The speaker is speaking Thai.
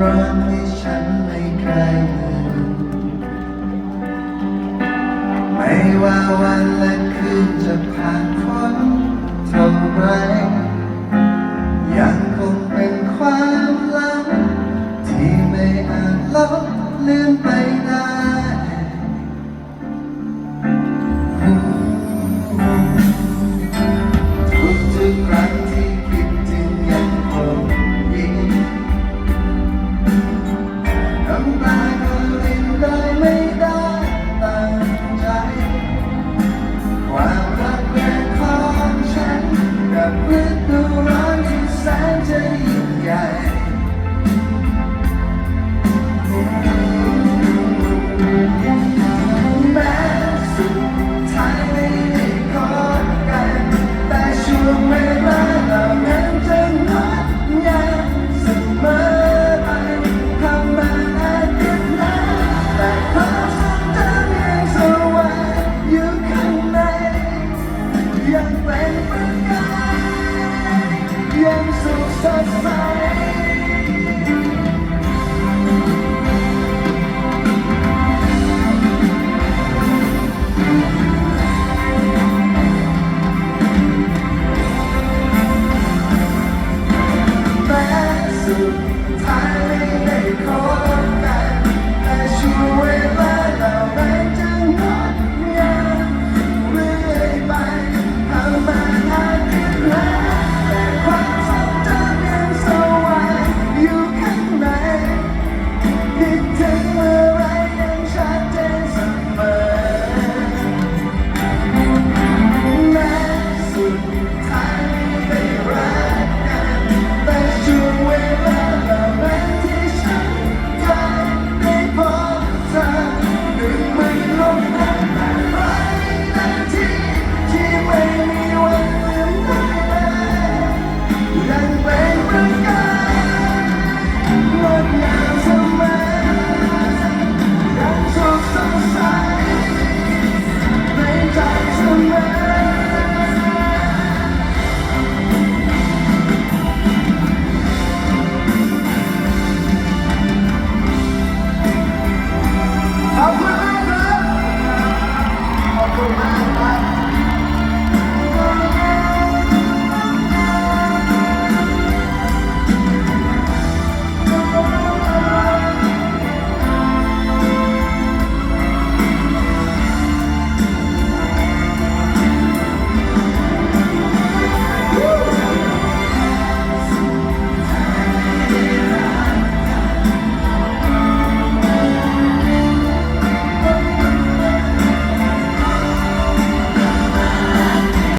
ร้อนที่ฉันไม่เคยลือนไม่ว่าวันและคืนจะผ่านพ้นเท่าไรยังคงเป็นความลับที่ไม่อาจลบ ฤดูร้อนที่แสนจะยิ่งใหญ่ สุขสดใสแม้สุดท้ายไม่ได้ขอ